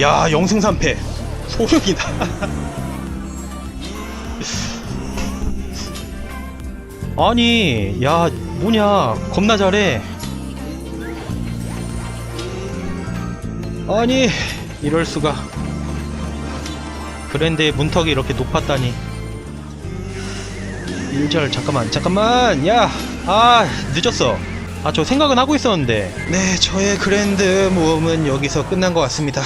야 영승 3패. 소름이다. 아니 야 뭐냐. 겁나 잘해. 아니 이럴 수가. 그랜드의 문턱이 이렇게 높았다니. 일절 잠깐만 잠깐만. 야 아 늦었어. 아 저 생각은 하고 있었는데. 네 저의 그랜드 모험은 여기서 끝난 것 같습니다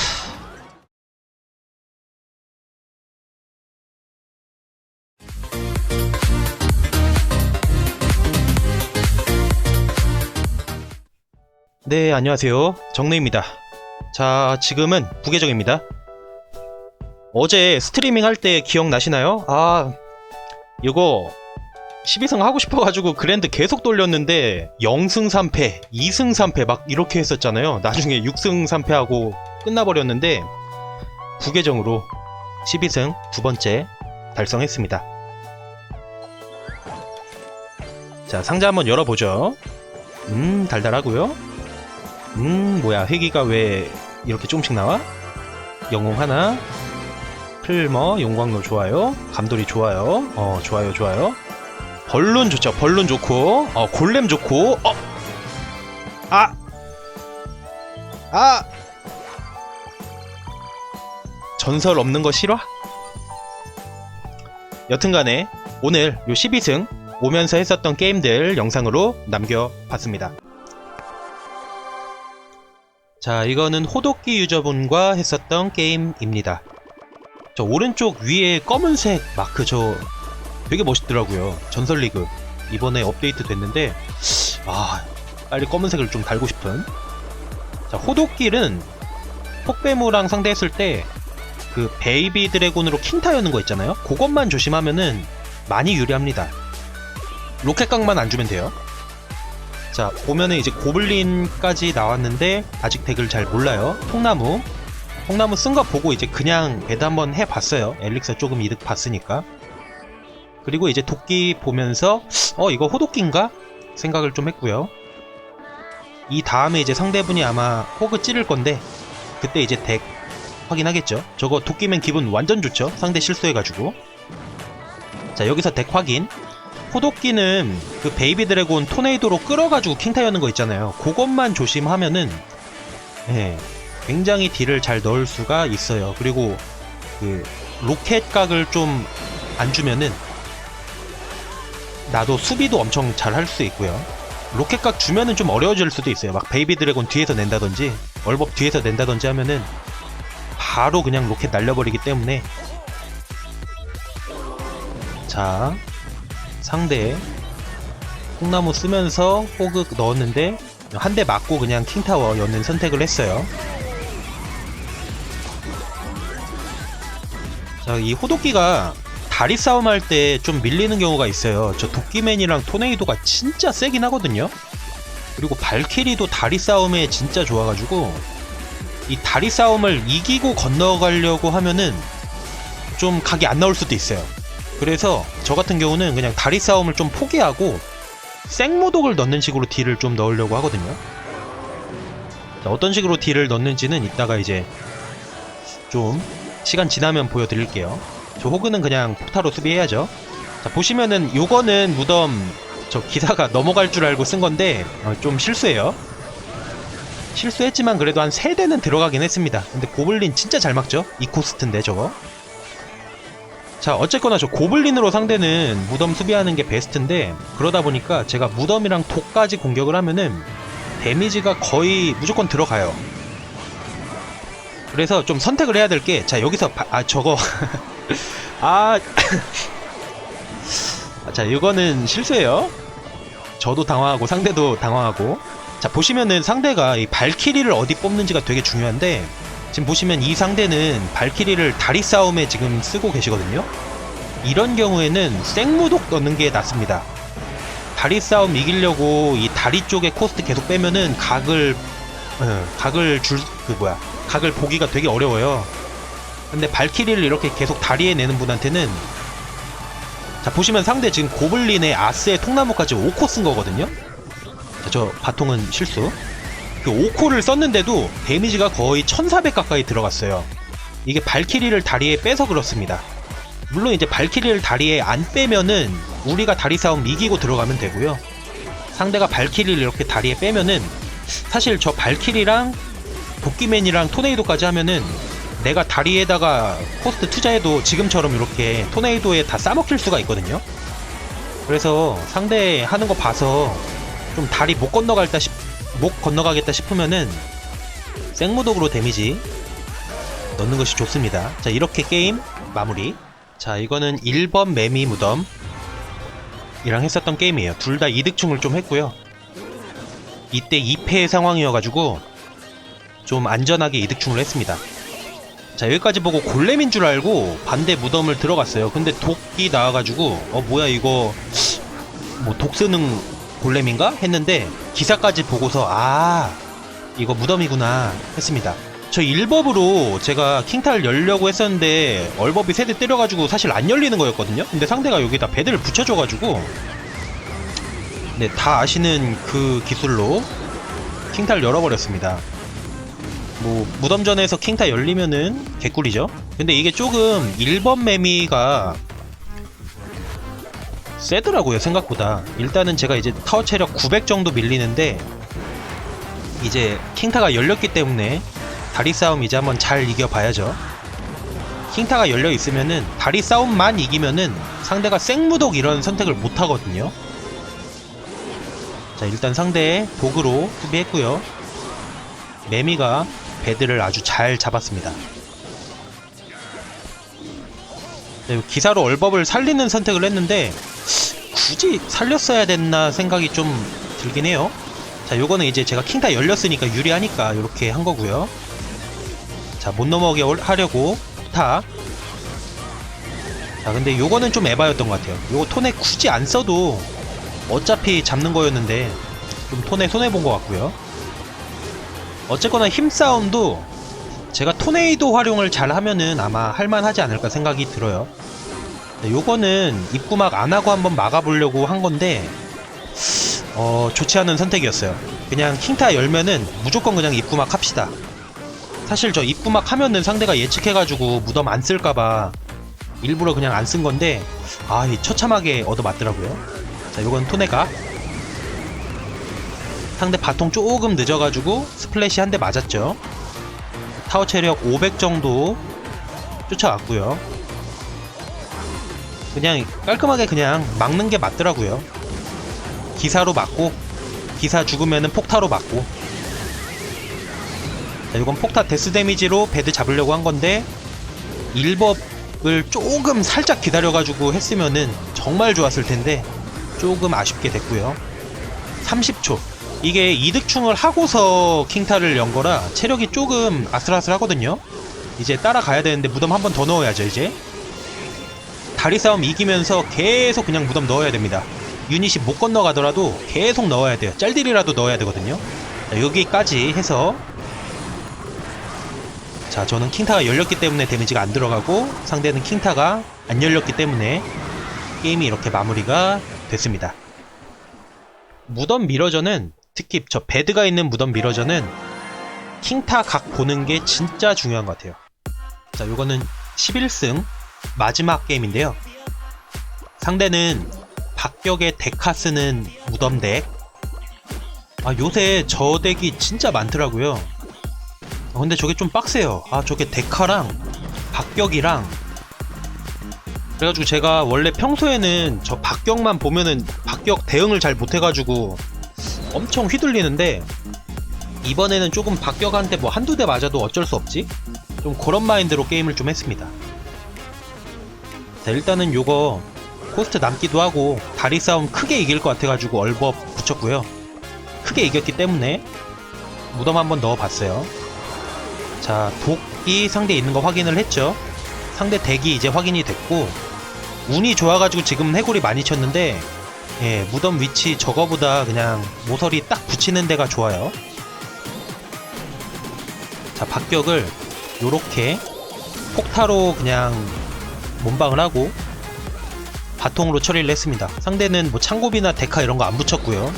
네 안녕하세요 정래입니다 자 지금은 부계정입니다 어제 스트리밍 할 때 기억나시나요? 아 이거 12승 하고 싶어가지고 그랜드 계속 돌렸는데 0승 3패, 2승 3패 막 이렇게 했었잖아요. 나중에 6승 3패하고 끝나버렸는데 부계정으로 12승 두 번째 달성했습니다. 자 상자 한번 열어보죠. 음 달달하고요. 음 뭐야 회기가 왜 이렇게 조금씩 나와? 영웅 하나 플머 용광로 좋아요 감돌이 좋아요 어 좋아요 좋아요 벌룬 좋죠. 벌룬 좋고, 어, 골렘 좋고, 어! 아! 아! 전설 없는 거 싫어? 여튼간에 오늘 요 12승 오면서 했었던 게임들 영상으로 남겨봤습니다. 자, 이거는 호독기 유저분과 했었던 게임입니다. 저 오른쪽 위에 검은색 마크 저 되게 멋있더라고요. 전설 리그 이번에 업데이트 됐는데 아 빨리 검은색을 좀 달고 싶은. 자 호독길은 폭배무랑 상대했을 때 그 베이비 드래곤으로 킹타 여는 거 있잖아요. 그것만 조심하면은 많이 유리합니다. 로켓각만 안 주면 돼요. 자 보면은 이제 고블린까지 나왔는데 아직 덱을 잘 몰라요. 통나무 통나무 쓴 거 보고 이제 그냥 배드 한번 해봤어요. 엘릭서 조금 이득 봤으니까. 그리고 이제 도끼 보면서 어 이거 호도끼인가 생각을 좀 했고요. 이 다음에 이제 상대분이 아마 호그 찌를 건데 그때 이제 덱 확인하겠죠. 저거 도끼면 기분 완전 좋죠. 상대 실수해가지고. 자 여기서 덱 확인. 호도끼는 그 베이비 드래곤 토네이도로 끌어가지고 킹타 여는 거 있잖아요. 그것만 조심하면은 예, 굉장히 딜을 잘 넣을 수가 있어요. 그리고 그 로켓 각을 좀 안 주면은 나도 수비도 엄청 잘 할 수 있고요. 로켓 각 주면은 좀 어려워질 수도 있어요. 막 베이비 드래곤 뒤에서 낸다든지 얼법 뒤에서 낸다든지 하면은 바로 그냥 로켓 날려버리기 때문에 자 상대 콩나무 쓰면서 호그 넣었는데 한 대 맞고 그냥 킹타워 여는 선택을 했어요. 자 이 호도끼가 다리 싸움 할 때 좀 밀리는 경우가 있어요. 저 도끼맨이랑 토네이도가 진짜 세긴 하거든요. 그리고 발키리도 다리 싸움에 진짜 좋아가지고 이 다리 싸움을 이기고 건너가려고 하면은 좀 각이 안 나올 수도 있어요. 그래서 저 같은 경우는 그냥 다리 싸움을 좀 포기하고 생모독을 넣는 식으로 딜을 좀 넣으려고 하거든요. 자, 어떤 식으로 딜을 넣는지는 이따가 이제 좀 시간 지나면 보여드릴게요. 저 호그는 그냥 폭타로 수비해야죠. 자, 보시면은 요거는 무덤 저 기사가 넘어갈 줄 알고 쓴 건데 어, 좀 실수해요. 실수했지만 그래도 한 3대는 들어가긴 했습니다. 근데 고블린 진짜 잘 막죠? 이 코스트인데 저거. 자 어쨌거나 저 고블린으로 상대는 무덤 수비하는 게 베스트인데 그러다 보니까 제가 무덤이랑 독까지 공격을 하면은 데미지가 거의 무조건 들어가요. 그래서 좀 선택을 해야 될 게 자 여기서 바- 아 저거 아. 아, 자, 이거는 실수예요. 저도 당황하고 상대도 당황하고. 자, 보시면은 상대가 이 발키리를 어디 뽑는지가 되게 중요한데 지금 보시면 이 상대는 발키리를 다리 싸움에 지금 쓰고 계시거든요. 이런 경우에는 생무독 넣는 게 낫습니다. 다리 싸움 이기려고 이 다리 쪽에 코스트 계속 빼면은 각을 어, 각을 줄 그 뭐야 각을 보기가 되게 어려워요. 근데 발키리를 이렇게 계속 다리에 내는 분한테는 자 보시면 상대 지금 고블린의 아스의 통나무까지 5코 쓴 거거든요 자, 저 바통은 실수 그 5코를 썼는데도 데미지가 거의 1400 가까이 들어갔어요. 이게 발키리를 다리에 빼서 그렇습니다. 물론 이제 발키리를 다리에 안 빼면은 우리가 다리 싸움 이기고 들어가면 되고요. 상대가 발키리를 이렇게 다리에 빼면은 사실 저 발키리랑 도끼맨이랑 토네이도까지 하면은 내가 다리에다가 코스트 투자해도 지금처럼 이렇게 토네이도에 다 싸먹힐 수가 있거든요. 그래서 상대 하는 거 봐서 좀 다리 못 건너갈다 싶, 못 건너가겠다 싶으면은 생무독으로 데미지 넣는 것이 좋습니다. 자, 이렇게 게임 마무리. 자, 이거는 1번 매미 무덤 이랑 했었던 게임이에요. 둘 다 이득충을 좀 했고요. 이때 2패 상황이어가지고 좀 안전하게 이득충을 했습니다. 자 여기까지 보고 골렘인 줄 알고 반대 무덤을 들어갔어요. 근데 독이 나와가지고 어 뭐야 이거 뭐 독 쓰는 골렘인가 했는데 기사까지 보고서 아 이거 무덤이구나 했습니다. 저 1법으로 제가 킹탈 열려고 했었는데 얼법이 세대 때려가지고 사실 안 열리는 거였거든요. 근데 상대가 여기다 배드를 붙여줘가지고 네 다 아시는 그 기술로 킹탈 열어버렸습니다. 뭐 무덤전에서 킹타 열리면은 개꿀이죠. 근데 이게 조금 1번 매미가 세더라고요 생각보다. 일단은 제가 이제 타워 체력 900 정도 밀리는데 이제 킹타가 열렸기 때문에 다리 싸움 이제 한번 잘 이겨봐야죠. 킹타가 열려 있으면은 다리 싸움만 이기면은 상대가 생무독 이런 선택을 못 하거든요. 자 일단 상대 독으로 수비했고요. 매미가 배드를 아주 잘 잡았습니다. 네, 기사로 얼법을 살리는 선택을 했는데 굳이 살렸어야 됐나 생각이 좀 들긴 해요. 자, 요거는 이제 제가 킹타 열렸으니까 유리하니까 이렇게 한 거고요. 자, 못 넘어오게 올- 하려고 타. 자, 근데 요거는 좀 에바였던 것 같아요. 요거 톤에 굳이 안 써도 어차피 잡는 거였는데 좀 톤에 손해 본 것 같고요. 어쨌거나 힘싸움도 제가 토네이도 활용을 잘 하면은 아마 할만하지 않을까 생각이 들어요. 네, 요거는 입구막 안 하고 한번 막아보려고 한 건데, 어, 좋지 않은 선택이었어요. 그냥 킹타 열면은 무조건 그냥 입구막 합시다. 사실 저 입구막 하면은 상대가 예측해가지고 무덤 안 쓸까봐 일부러 그냥 안 쓴 건데, 아, 이 처참하게 얻어맞더라고요. 자, 요건 토네가. 상대 바통 조금 늦어가지고 스플래시 한 대 맞았죠. 타워 체력 500 정도 쫓아왔고요. 그냥 깔끔하게 그냥 막는 게 맞더라고요. 기사로 맞고 기사 죽으면은 폭타로 맞고. 자, 이건 폭타 데스 데미지로 배드 잡으려고 한 건데 1법을 조금 살짝 기다려가지고 했으면은 정말 좋았을 텐데 조금 아쉽게 됐고요. 30초. 이게 이득충을 하고서 킹타를 연 거라 체력이 조금 아슬아슬하거든요. 이제 따라가야 되는데 무덤 한 번 더 넣어야죠, 이제. 다리 싸움 이기면서 계속 그냥 무덤 넣어야 됩니다. 유닛이 못 건너가더라도 계속 넣어야 돼요. 짤딜이라도 넣어야 되거든요. 자, 여기까지 해서 자, 저는 킹타가 열렸기 때문에 데미지가 안 들어가고 상대는 킹타가 안 열렸기 때문에 게임이 이렇게 마무리가 됐습니다. 무덤 미러전은 특히 저 배드가 있는 무덤 미러전은 킹타 각 보는 게 진짜 중요한 것 같아요. 자, 요거는 11승 마지막 게임인데요. 상대는 박격의 데카 쓰는 무덤 덱. 아, 요새 저 덱이 진짜 많더라고요. 아, 근데 저게 좀 빡세요. 아, 저게 데카랑 박격이랑 그래가지고 제가 원래 평소에는 저 박격만 보면은 박격 대응을 잘 못해가지고 엄청 휘둘리는데 이번에는 조금 박격한테 뭐 한두 대 맞아도 어쩔 수 없지? 좀 그런 마인드로 게임을 좀 했습니다. 자, 일단은 요거 코스트 남기도 하고 다리 싸움 크게 이길 것 같아가지고 얼법 붙였고요. 크게 이겼기 때문에 무덤 한번 넣어봤어요. 자, 독이 상대에 있는 거 확인을 했죠. 상대 덱이 이제 확인이 됐고 운이 좋아가지고 지금 해골이 많이 쳤는데 예, 무덤 위치 저거보다 그냥 모서리 딱 붙이는 데가 좋아요. 자, 박격을 요렇게 폭타로 그냥 몸방을 하고 바통으로 처리를 했습니다. 상대는 뭐 창고비나 데카 이런 거 안 붙였고요.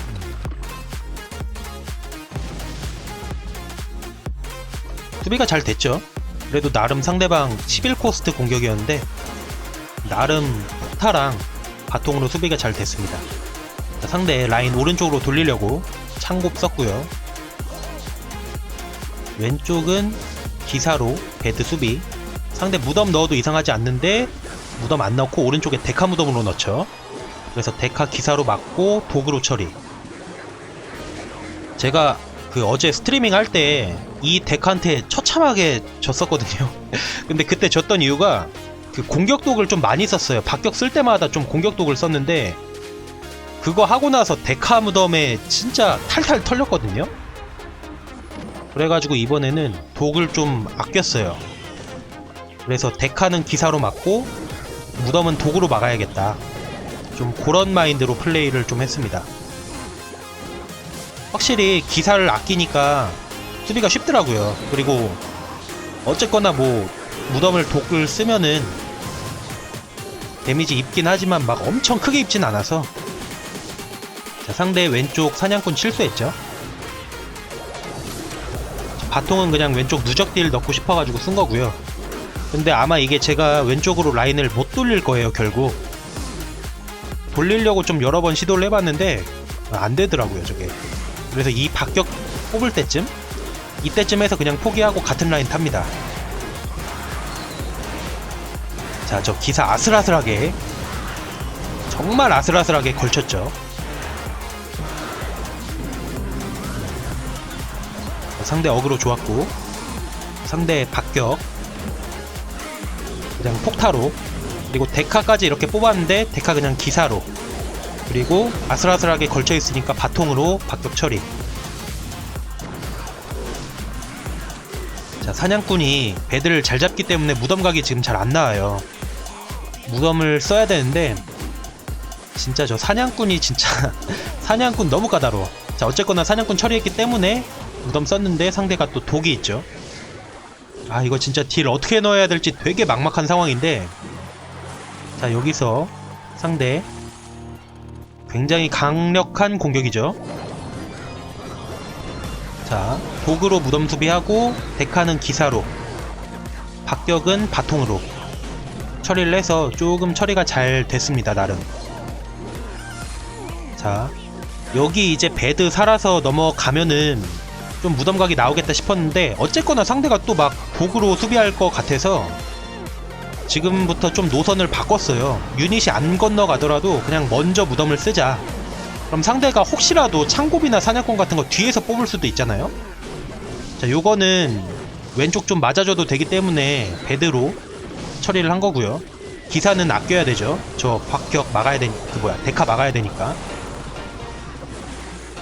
수비가 잘 됐죠. 그래도 나름 상대방 11코스트 공격이었는데 나름 폭타랑 바통으로 수비가 잘 됐습니다. 자, 상대 라인 오른쪽으로 돌리려고 창곱 썼고요. 왼쪽은 기사로 베드 수비. 상대 무덤 넣어도 이상하지 않는데 무덤 안 넣고 오른쪽에 데카 무덤으로 넣죠. 그래서 데카 기사로 맞고 도구로 처리. 제가 그 어제 스트리밍 할 때 이 데카한테 처참하게 졌었거든요. 근데 그때 졌던 이유가 그 공격 독을 좀 많이 썼어요. 박격 쓸 때마다 좀 공격 독을 썼는데 그거 하고 나서 데카 무덤에 진짜 탈탈 털렸거든요. 그래가지고 이번에는 독을 좀 아꼈어요. 그래서 데카는 기사로 막고 무덤은 독으로 막아야겠다. 좀 그런 마인드로 플레이를 좀 했습니다. 확실히 기사를 아끼니까 수비가 쉽더라고요. 그리고 어쨌거나 뭐 무덤을 독을 쓰면은 데미지 입긴 하지만 막 엄청 크게 입진 않아서 자, 상대 왼쪽 사냥꾼 실수했죠. 바통은 그냥 왼쪽 누적 딜 넣고 싶어가지고 쓴 거고요. 근데 아마 이게 제가 왼쪽으로 라인을 못 돌릴 거예요, 결국. 돌리려고 좀 여러 번 시도를 해봤는데 안 되더라고요, 저게. 그래서 이 박격 뽑을 때쯤 이때쯤에서 그냥 포기하고 같은 라인 탑니다. 자, 저 기사 아슬아슬하게 정말 아슬아슬하게 걸쳤죠. 상대 어그로 좋았고 상대 박격 그냥 폭타로. 그리고 데카까지 이렇게 뽑았는데 데카 그냥 기사로. 그리고 아슬아슬하게 걸쳐 있으니까 바통으로 박격 처리. 자 사냥꾼이 배들을 잘 잡기 때문에 무덤 각이 지금 잘 안 나와요. 무덤을 써야 되는데 진짜 저 사냥꾼이 진짜 사냥꾼 너무 까다로워. 자 어쨌거나 사냥꾼 처리했기 때문에 무덤 썼는데 상대가 또 독이 있죠 아 이거 진짜 딜 어떻게 넣어야 될지 되게 막막한 상황인데. 자 여기서 상대. 굉장히 강력한 공격이죠. 자 독으로 무덤 수비하고 데카는 기사로 박격은 바통으로 처리를 해서 조금 처리가 잘 됐습니다 나름. 자 여기 이제 배드 살아서 넘어가면은 좀 무덤각이 나오겠다 싶었는데 어쨌거나 상대가 또막 독으로 수비할 것 같아서 지금부터 좀 노선을 바꿨어요. 유닛이 안 건너가더라도 그냥 먼저 무덤을 쓰자. 그럼 상대가 혹시라도 창고비나 사냥꾼 같은 거 뒤에서 뽑을 수도 있잖아요. 자 요거는 왼쪽 좀 맞아줘도 되기 때문에 배드로 처리를 한 거고요. 기사는 아껴야 되죠. 저 박격 막아야 되니 그 뭐야 데카 막아야 되니까.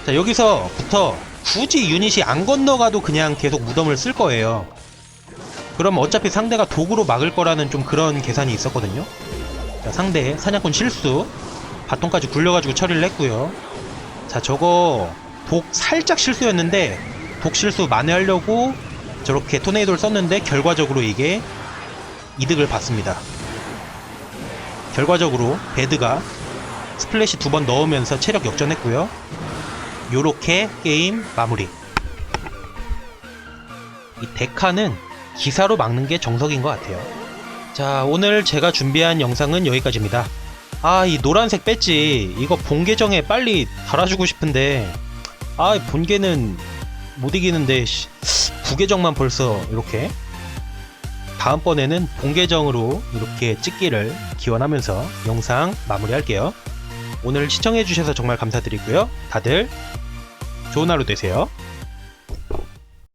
자 여기서부터 굳이 유닛이 안 건너가도 그냥 계속 무덤을 쓸 거예요. 그럼 어차피 상대가 독으로 막을 거라는 좀 그런 계산이 있었거든요. 자, 상대 사냥꾼 실수 바통까지 굴려가지고 처리를 했고요. 자 저거 독 살짝 실수였는데 독 실수 만회하려고 저렇게 토네이도를 썼는데 결과적으로 이게 이득을 봤습니다. 결과적으로 베드가 스플래시 두 번 넣으면서 체력 역전했고요. 요렇게 게임 마무리. 이 데카는 기사로 막는 게 정석인 것 같아요. 자, 오늘 제가 준비한 영상은 여기까지입니다. 아, 이 노란색 배지, 이거 본계정에 빨리 달아주고 싶은데, 아, 본계는 못 이기는데, 씨, 부계정만 벌써 이렇게. 다음번에는 본계정으로 이렇게 찍기를 기원하면서 영상 마무리할게요. 오늘 시청해주셔서 정말 감사드리고요. 다들 좋은 하루 되세요.